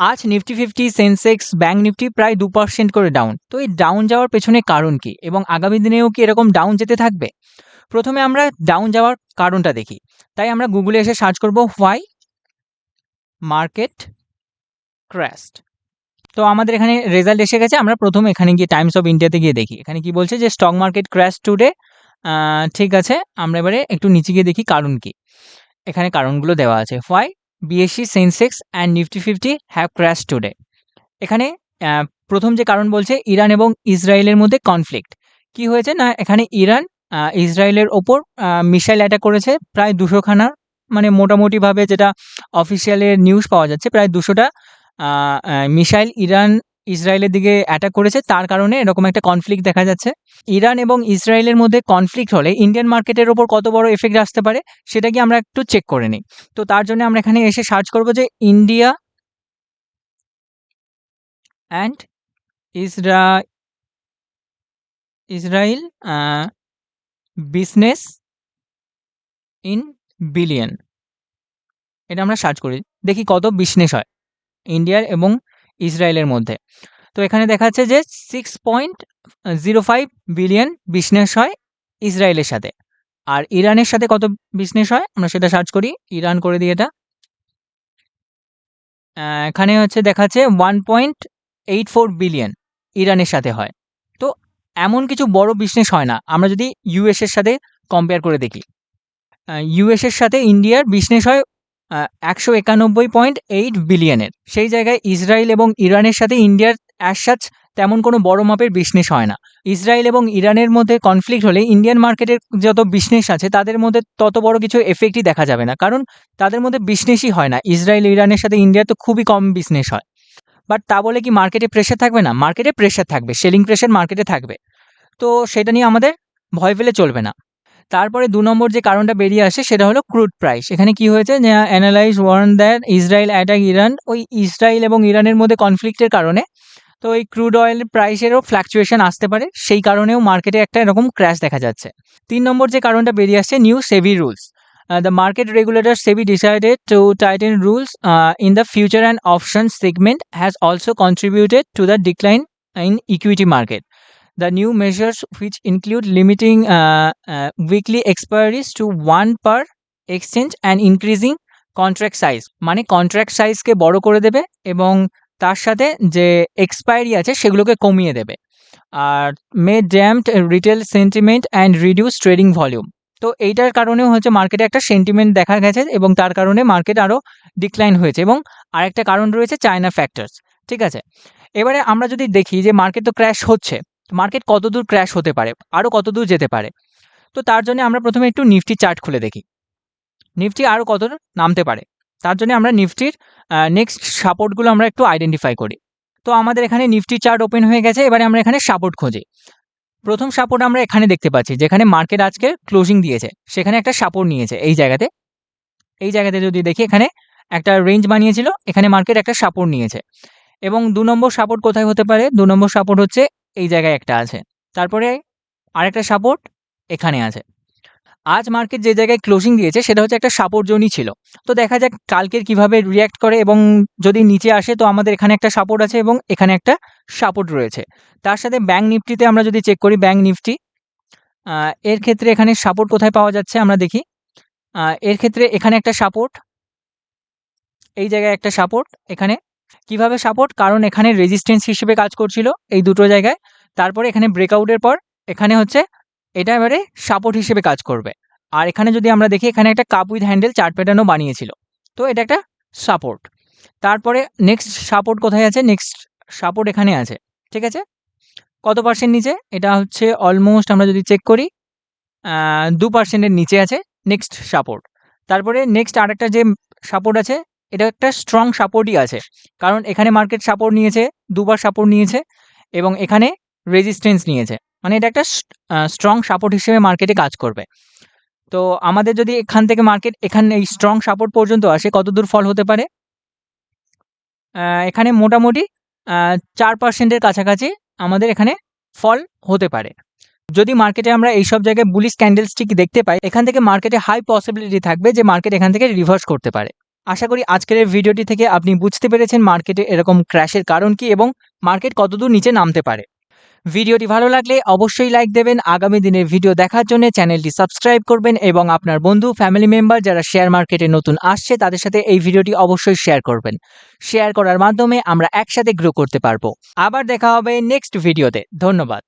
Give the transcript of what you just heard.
আজ Nifty fifty, Sensex bank Nifty প্রায় দু পার্সেন্ট করে ডাউন তো এই ডাউন যাওয়ার পেছনে কারণ কি? এবং আগামী দিনেও কি এরকম ডাউন যেতে থাকবে? প্রথমে আমরা ডাউন যাওয়ার কারণটা দেখি। তাই আমরা গুগলে এসে সার্চ করব হোয়াই মার্কেট ক্র্যাস্ট তো আমাদের এখানে রেজাল্ট এসে গেছে। আমরা প্রথমে এখানে গিয়ে টাইমস অফ ইন্ডিয়াতে গিয়ে দেখি। এখানে কি বলছে যে স্টক মার্কেট ক্র্যাশ টুডে ঠিক আছে। আমরা এবারে একটু নিচে গিয়ে দেখি কারণ কি। এখানে কারণগুলো দেওয়া আছে। Why BSC Sensex and Nifty fifty have crash today এখানে প্রথম যে কারণ বলছে, ইরান এবং ইসরায়েলের মধ্যে কনফ্লিক্ট কি হয়েছে? না, এখানে ইরান ইসরায়েলের ওপর মিসাইল অ্যাটাক করেছে। প্রায় দুশোখানা মানে মোটামুটিভাবে যেটা অফিসিয়ালের নিউজ পাওয়া যাচ্ছে, প্রায় দুশোটা মিসাইল ইরান ইসরায়েলের দিকে অ্যাটাক করেছে, তার কারণে এরকম একটা কনফ্লিক্ট দেখা যাচ্ছে। ইরান এবং ইসরায়েলের মধ্যে কনফ্লিক্ট হলে ইন্ডিয়ান মার্কেটের ওপর কত বড় এফেক্ট আসতে পারে, সেটা কি আমরা একটু চেক করে নিই। তো তার জন্য আমরা এখানে এসে সার্চ করব যে India and Isra Israel business in billion এটা আমরা সার্চ করি, দেখি কত বিজনেস হয়। ইন্ডিয়ার এবং ইসরায়েলের মধ্যে। তো এখানে দেখাচ্ছে যে six point zero five billion business হয় ইসরায়েলের সাথে। আর ইরানের সাথে কত বিজনেস হয়? আমরা সেটা সার্চ করি। ইরান করে দিই এটা। এখানে হচ্ছে দেখাচ্ছে one point eight four billion ইরানের সাথে হয়। তো এমন কিছু বড় বিজনেস হয় না। আমরা যদি ইউএসের সাথে কম্পেয়ার করে দেখি। ইউএসের সাথে ইন্ডিয়ার বিজনেস হয় একশো একানব্বই পয়েন্ট এইট বিলিয়নের। সেই জায়গায় ইসরায়েল এবং ইরানের সাথে ইন্ডিয়ার অ্যাসাচ তেমন কোনো বড় মাপের বিজনেস হয় না। ইসরায়েল এবং ইরানের মধ্যে কনফ্লিক্ট হলে ইন্ডিয়ান মার্কেটের যত বিজনেস আছে, তাদের মধ্যে তত বড় কিছু এফেক্টই দেখা যাবে না। কারণ তাদের মধ্যে বিজনেসই হয় না। ইসরায়েল, ইরানের সাথে ইন্ডিয়ার তো খুবই কম বিজনেস হয়। বাট তা বলে কি মার্কেটে প্রেশার থাকবে না? মার্কেটে প্রেশার থাকবে। সেলিং প্রেশার মার্কেটে থাকবে। তো সেটা নিয়ে আমাদের ভয় পেলে চলবে না। তারপরে দু নম্বর যে কারণটা বেরিয়ে আসে সেটা হলো ক্রুড প্রাইস এখানে কি হয়েছে যে analysts warn that Israel attack Iran ওই ইসরায়েল এবং ইরানের মধ্যে কনফ্লিক্টের কারণে, তো এই ক্রুড অয়েল প্রাইসেরও ফ্ল্যাকচুয়েশন আসতে পারে, সেই কারণেও মার্কেটে একটা এরকম ক্র্যাশ দেখা যাচ্ছে। তিন নম্বর যে কারণটা বেরিয়ে আসছে new SEBI rules the market regulator SEBI decided to tighten rules in the future and option segment has also contributed to the decline in equity market The new measures, which include limiting uh, uh, weekly expiries to one per exchange and increasing contract size মানে contract সাইজকে বড় করে দেবে এবং তার সাথে যে expiry আছে সেগুলোকে কমিয়ে দেবে। আর may damped retail sentiment and reduce trading volume তো এইটার কারণেও হচ্ছে মার্কেটে একটা সেন্টিমেন্ট দেখা গেছে এবং তার কারণে মার্কেট আরও ডিক্লাইন হয়েছে এবং আরেকটা কারণ রয়েছে চায়না ফ্যাক্টরস ঠিক আছে? এবারে আমরা যদি দেখি যে মার্কেট তো ক্র্যাশ হচ্ছে মার্কেট কতদূর ক্র্যাশ হতে পারে আরও কতদূর যেতে পারে? তো তার জন্য আমরা প্রথমে একটু নিফটি চার্ট খুলে দেখি। নিফটি আরও কতদূর নামতে পারে? তার জন্য আমরা নিফটির নেক্সট সাপোর্টগুলো আমরা একটু আইডেন্টিফাই করি। তো আমাদের এখানে নিফটি চার্ট ওপেন হয়ে গেছে, এবারে আমরা এখানে সাপোর্ট খুঁজি। প্রথম সাপোর্ট আমরা এখানে দেখতে পাচ্ছি, যেখানে মার্কেট আজকে ক্লোজিং দিয়েছে। সেখানে একটা সাপোর্ট নিয়েছে এই জায়গাতে। এই জায়গাতে যদি দেখি, এখানে একটা রেঞ্জ বানিয়েছিল, এখানে মার্কেট একটা সাপোর্ট নিয়েছে। এবং দু নম্বর সাপোর্ট কোথায় হতে পারে? দু নম্বর সাপোর্ট হচ্ছে এই জায়গায় একটা আছে। তারপরে আরেকটা সাপোর্ট এখানে আছে। আজ মার্কেট যে জায়গায় ক্লোজিং দিয়েছে, সেটা হচ্ছে একটা সাপোর্ট জোনই ছিল। তো দেখা যাক কালকের কীভাবে রিয়্যাক্ট করে এবং যদি নিচে আসে, তো আমাদের এখানে একটা সাপোর্ট আছে এবং এখানে একটা সাপোর্ট রয়েছে। তার সাথে ব্যাঙ্ক নিফটিতে আমরা যদি চেক করি ব্যাঙ্ক নিফটি এর ক্ষেত্রে এখানে সাপোর্ট কোথায় পাওয়া যাচ্ছে আমরা দেখি। এর ক্ষেত্রে এখানে একটা সাপোর্ট এই জায়গায় একটা সাপোর্ট এখানে কীভাবে সাপোর্ট কারণ এখানে রেজিস্ট্যান্স হিসেবে কাজ করছিল এই দুটো জায়গায়। তারপরে এখানে ব্রেকআউটের পর এখানে হচ্ছে এটা এবারে সাপোর্ট হিসেবে কাজ করবে। আর এখানে যদি আমরা দেখি, এখানে একটা কাপ উইথ হ্যান্ডেল চার্ট প্যাটার্নও বানিয়েছিল। তো এটা একটা সাপোর্ট তারপরে নেক্সট সাপোর্ট কোথায় আছে? নেক্সট সাপোর্ট এখানে আছে। ঠিক আছে? কত পার্সেন্ট নিচে? এটা হচ্ছে অলমোস্ট আমরা যদি চেক করি দু পার্সেন্টের নিচে আছে নেক্সট সাপোর্ট তারপরে নেক্সট আরেকটা যে সাপোর্ট আছে এটা একটা স্ট্রং সাপোর্টই আছে। কারণ এখানে মার্কেট সাপোর্ট নিয়েছে, দুবার সাপোর্ট নিয়েছে এবং এখানে রেজিস্ট্যান্স নিয়েছে। মানে এটা একটা স্ট্রং সাপোর্ট হিসেবে মার্কেটে কাজ করবে। তো আমাদের যদি এখান থেকে মার্কেট এখানে এই স্ট্রং সাপোর্ট পর্যন্ত আসে কত দূর ফল হতে পারে? এখানে মোটামুটি চার পার্সেন্টের কাছাকাছি আমাদের এখানে ফল হতে পারে। যদি মার্কেটে আমরা এই সব জায়গায় বুলিশ ক্যান্ডেলস্টিক দেখতে পাই, এখান থেকে মার্কেটে হাই পসিবিলিটি থাকবে যে মার্কেট এখান থেকে রিভার্স করতে পারে। আশা করি আজকের এই ভিডিওটি থেকে আপনি বুঝতে পেরেছেন মার্কেটে এরকম ক্র্যাশের কারণ কি এবং মার্কেট কতদূর নিচে নামতে পারে। ভিডিওটি ভালো লাগলে অবশ্যই লাইক দেবেন। আগামী দিনের ভিডিও দেখার জন্য চ্যানেলটি সাবস্ক্রাইব করবেন এবং আপনার বন্ধু, ফ্যামিলি মেম্বার যারা শেয়ার মার্কেটে নতুন আসছে তাদের সাথে এই ভিডিওটি অবশ্যই শেয়ার করবেন। শেয়ার করার মাধ্যমে আমরা একসাথে গ্রো করতে পারব। আবার দেখা হবে নেক্সট ভিডিওতে। ধন্যবাদ।